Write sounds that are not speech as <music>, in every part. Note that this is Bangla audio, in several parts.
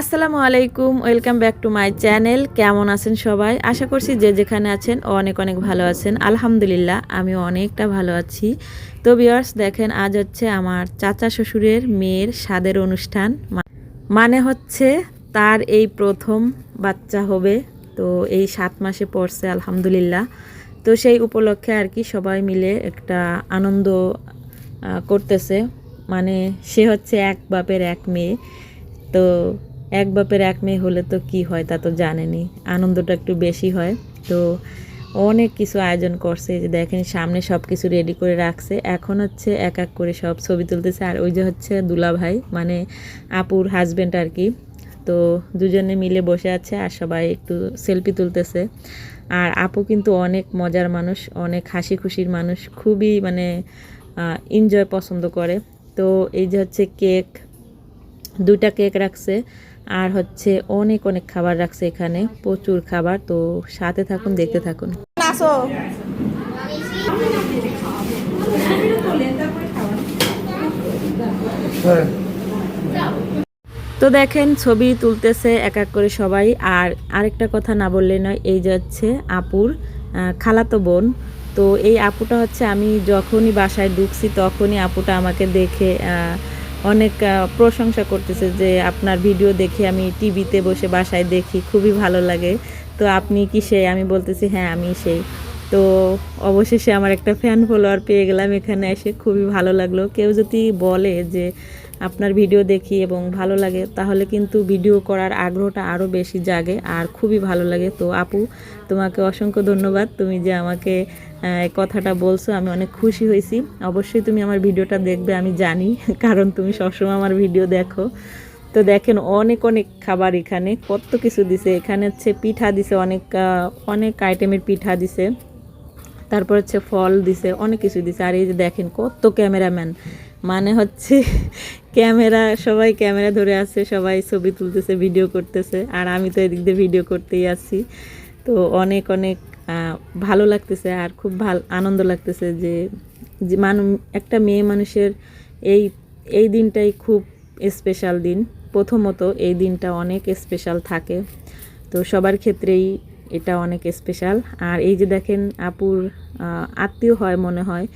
আসসালামু আলাইকুম, welcome back to my channel. কেমন আছেন সবাই? আশা করছি যে যেখানে আছেন অনেক অনেক ভালো আছেন। আলহামদুলিল্লাহ আমি অনেকটা ভালো আছি। তো বিয়ার্স দেখেন, আজ হচ্ছে আমার চাচা শ্বশুরের মেয়ের স্বাদের অনুষ্ঠান। মানে হচ্ছে তার এই প্রথম বাচ্চা হবে। তো এই সাত মাসে পড়ছে, আলহামদুলিল্লাহ। তো সেই উপলক্ষে আর কি সবাই মিলে একটা আনন্দ করতেছে। মানে সে হচ্ছে এক বাপের এক মেয়ে। তো এক বাপের এক মেয়ে হলে তো কি হয় তা তো জানেনি। আনন্দটা একটু বেশি হয়। তো অনেক কিছু আয়োজন করছে। যে দেখেন, সামনে সব কিছু রেডি করে রাখছে। এখন হচ্ছে এক এক করে সব ছবি তুলতেছে। আর ওই যে হচ্ছে দুলা ভাই মানে আপুর হাজব্যান্ড আর কি। তো দুজনে মিলে বসে আছে আর সবাই একটু সেলফি তুলতেছে। আর আপু কিন্তু অনেক মজার মানুষ, অনেক হাসি খুশির মানুষ, খুবই মানে এনজয় পছন্দ করে। তো এই যে হচ্ছে কেক দুইটা কেক রাখছে। আর হচ্ছে অনেক অনেক খাবার রাখছে এখানে প্রচুর খাবার তো সাথে থাকুন দেখতে থাকুন। আসো। তো দেখেন ছবি তুলতেছে এক এক করে সবাই আর আরেকটা কথা না বললে নয় এই যে হচ্ছে আপুর আহ, খালাতো বোন। তো এই আপুটা হচ্ছে আমি যখনই বাসায় ঢুকছি তখনই আপুটা আমাকে দেখে আহ, অনেক প্রশংসা করতেছে যে আপনার ভিডিও দেখে আমি টিভিতে বসে বাসায় দেখি, খুবই ভালো লাগে। তো আপনি কি সেই? আমি বলতেছি হ্যাঁ আমি সেই। তো অবশেষে আমার একটা ফ্যান ফলোয়ার পেয়ে গেলাম এখানে এসে, খুবই ভালো লাগল। কেউ যদি বলে যে আপনার ভিডিও দেখি এবং ভালো লাগে, তাহলে কিন্তু ভিডিও করার আগ্রহটা আরও বেশি জাগে আর খুবই ভালো লাগে। তো আপু, তোমাকে অসংখ্য ধন্যবাদ। তুমি যে আমাকে কথাটা বলছো, আমি অনেক খুশি হয়েছি। অবশ্যই তুমি আমার ভিডিওটা দেখবে, আমি জানি, <laughs> কারণ তুমি সবসময় আমার ভিডিও দেখো। তো দেখেন, অনেক অনেক খাবার এখানে, কত কিছু দিছে। এখানে হচ্ছে পিঠা দিছে, অনেক অনেক আইটেমের পিঠা দিছে। তারপর হচ্ছে ফল দিছে, অনেক কিছু দিছে। আর এই যে দেখেন, কত ক্যামেরাম্যান। মানে হচ্ছে <laughs> ক্যামেরা, সবাই ক্যামেরা ধরে আছে, সবাই ছবি তুলতেছে ভিডিও করতেছে। আর আমি তো এদিক দিয়ে ভিডিও করতেই আছি। তো অনেক অনেক ভালো লাগতেছে আর খুব ভালো, আনন্দ লাগতেছে যে যে মানু, একটা মেয়ে মানুষের এই এই দিনটাই খুব স্পেশাল দিন। প্রথমত এই দিনটা অনেক স্পেশাল থাকে। তো সবার ক্ষেত্রেই এটা অনেক স্পেশাল আর এই যে দেখেন আপুর আত্মীয় হয় মনে হয়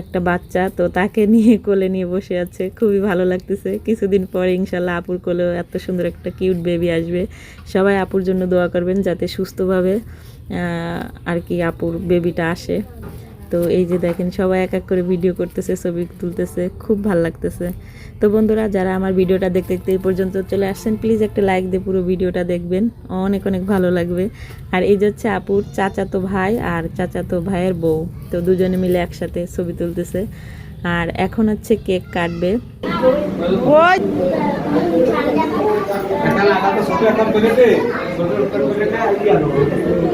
একটা বাচ্চা, তো তাকে নিয়ে কোলে নিয়ে বসে আছে। খুবই ভালো লাগতেছে। কিছুদিন পরে ইনশাল্লাহ আপুর কোলেও এত সুন্দর একটা কিউট বেবি আসবে। সবাই আপুর জন্য দোয়া করবেন যাতে সুস্থভাবে আর কি আপুর বেবিটা আসে। তো এই যে দেখেন সবাই এক এক করে ভিডিও করতেছে ছবি তুলতেছে খুব ভালো লাগতেছে। তো বন্ধুরা যারা আমার ভিডিওটা দেখতে দেখতে এই পর্যন্ত চলে আসছেন প্লিজ একটা লাইক দিয়ে পুরো ভিডিওটা দেখবেন। অনেক অনেক ভালো লাগবে। আর এই যে হচ্ছে আপুর চাচাতো ভাই আর চাচাতো ভাইয়ের বউ তো দুজনে মিলে একসাথে ছবি তুলতেছে। আর এখন হচ্ছে কেক কাটবে। ওই!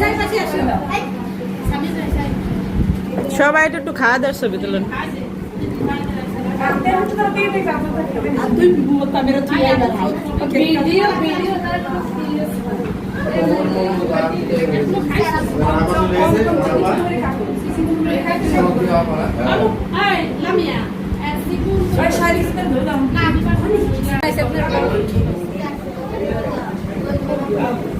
আইবা ভাই ভিডিও ভিডিও দাদা সবাই নিয়ে সবাই নিয়ে সবাই নিয়ে এই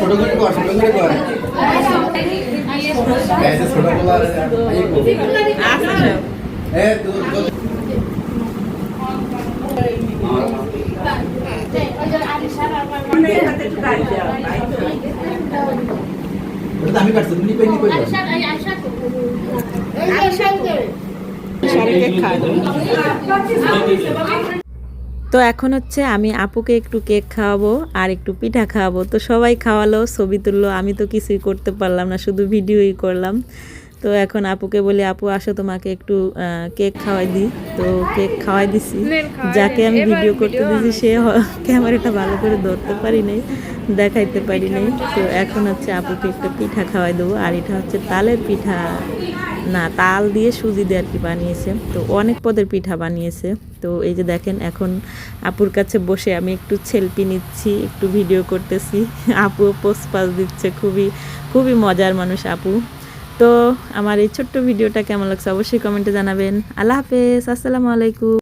ছোট করে কর ছোট করে কর ছোট এই এ তুই আমি কাটছি তুমি কই নি কই তো এখন হচ্ছে আমি আপুকে একটু কেক খাওয়াবো আর একটু পিঠা খাওয়াবো। তো সবাই খাওয়ালো, ছবি তুললো, আমি তো কিছুই করতে পারলাম না, শুধু ভিডিওই করলাম। তো এখন আপুকে বলি আপু আসো তোমাকে একটু কেক খাওয়াই দিই। তো কেক খাওয়াই দিছি। যাকে আমি ভিডিও করতে দিছি সে ক্যামেরাটা ভালো করে ধরতে পারি নাই দেখাইতে পারি নাই। তো এখন হচ্ছে আপুকে একটু পিঠা খাওয়াই দেবো আর এটা হচ্ছে তালের পিঠা। না তাল দিয়ে সুজি দিয়ে আর কি বানিয়েছে। তো অনেক পদের পিঠা বানিয়েছে। তো এই যে দেখেন এখন আপুর কাছে বসে আমি একটু সেলফি নিচ্ছি একটু ভিডিও করতেছি। আপু পোস্ট পাস দিচ্ছে খুবই খুবই মজার মানুষ আপু। তো আমার এই ছোট্ট ভিডিওটা কেমন লাগছে অবশ্যই কমেন্টে জানাবেন। আল্লাহ হাফেজ আসসালামু আলাইকুম।